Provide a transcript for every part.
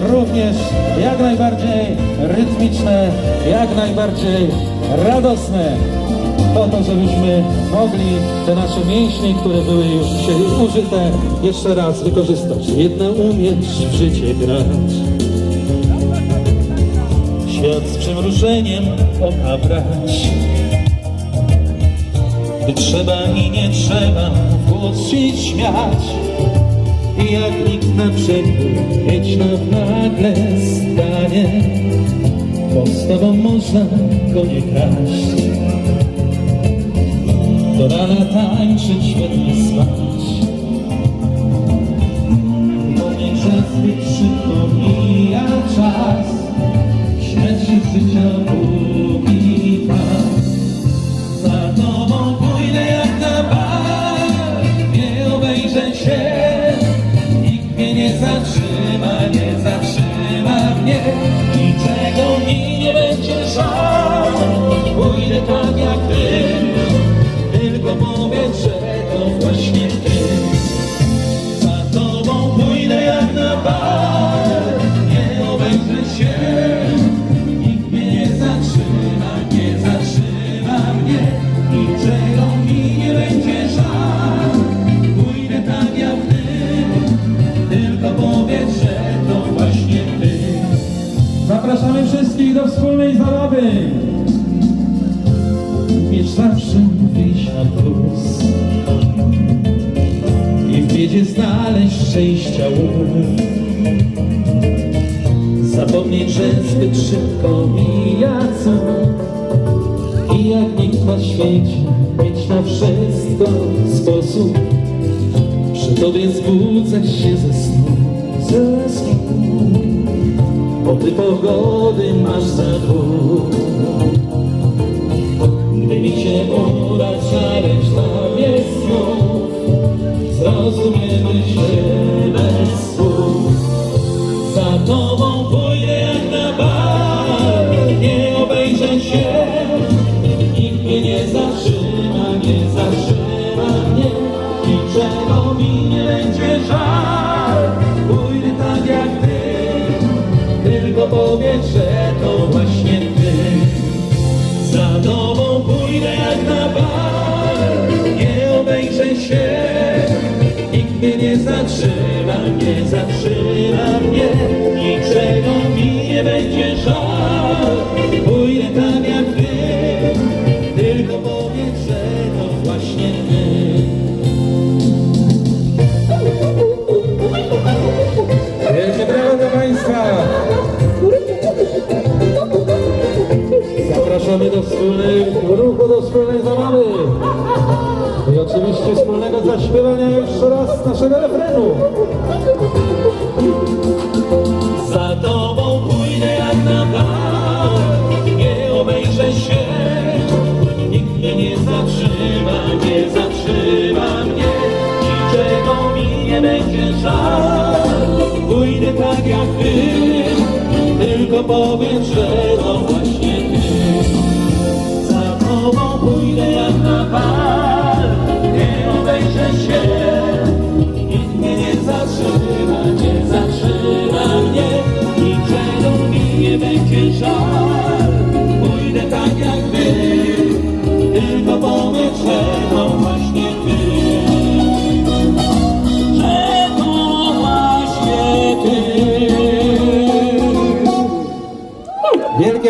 również jak najbardziej rytmiczne, jak najbardziej radosne. Po to, żebyśmy mogli te nasze mięśnie, które były już dzisiaj użyte, jeszcze raz wykorzystać. Jedna umieć w życie grać. Świat z przymruszeniem oka brać. Gdy trzeba i nie trzeba w głos śmiać. Jak nikt na przekór mieć na nagle stanie, bo z tobą można go nie kraść. Do rana tańczyć, świetnie spać. Pomnieć, że zbyt szybko mija Pójdę tak jak ty, tylko powiedz, że to właśnie ty. Za tobą pójdę jak na bal, nie obejrzę się. Nikt mnie nie zatrzyma, nie zatrzyma mnie. Niczego mi nie będzie żal. Pójdę tak jak ty, tylko powiedz, że to właśnie ty. Zapraszamy wszystkich do wspólnej zabawy. Wiesz zawsze wyjść na plus i w biedzie znaleźć szczęścia łuk. Zapomnieć, że zbyt szybko mija cud i jak nikt na świecie mieć na wszystko sposób. Przy tobie zbudzać się ze snu, ze snu. Bo ty pogody masz za dwóch. Się uda znaleźć tobie snów, zrozumiemy się bez słów. Za tobą pójdę jak na bal, nie obejrzę się. Nikt mnie nie zatrzyma, nie zatrzyma mnie. Niczego mi nie będzie żal. Pójdę tak jak ty, tylko powiedz, że to właśnie ty. Za pójdę jak na bal, nie obejrzę się. Nikt mnie nie zatrzyma, nie zatrzyma mnie. Niczego mi nie będzie żal. Pójdę tak jak ty, tylko powiedz, że to właśnie ty. Wielkie brawa dla Państwa! Zapraszamy do wspólnej zaśpiewania jeszcze raz naszego refrenu. Za tobą pójdę jak na bal, nie obejrzę się. Nikt mnie nie zatrzyma, nie zatrzyma mnie. Niczego mi nie będzie żal. Pójdę tak jak ty, tylko powiedz, że to właśnie ty. Za tobą pójdę jak na bal,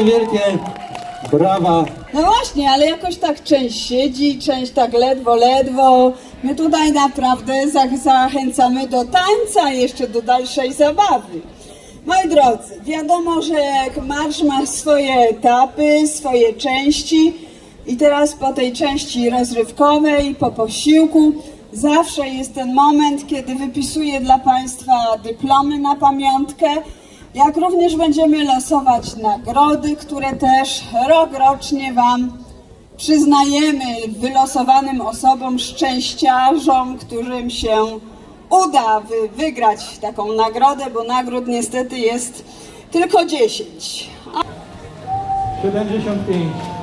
Wielkie, wielkie brawa. No właśnie, ale jakoś tak część siedzi, część tak ledwo, ledwo. My tutaj naprawdę za- zachęcamy do tańca, jeszcze do dalszej zabawy. Moi drodzy, wiadomo, że marsz ma swoje etapy, swoje części i teraz po tej części rozrywkowej, po posiłku, zawsze jest ten moment, kiedy wypisuję dla Państwa dyplomy na pamiątkę, jak również będziemy losować nagrody, które też rokrocznie Wam przyznajemy wylosowanym osobom, szczęściarzom, którym się uda wy, wygrać taką nagrodę, bo nagród niestety jest tylko 10. 75.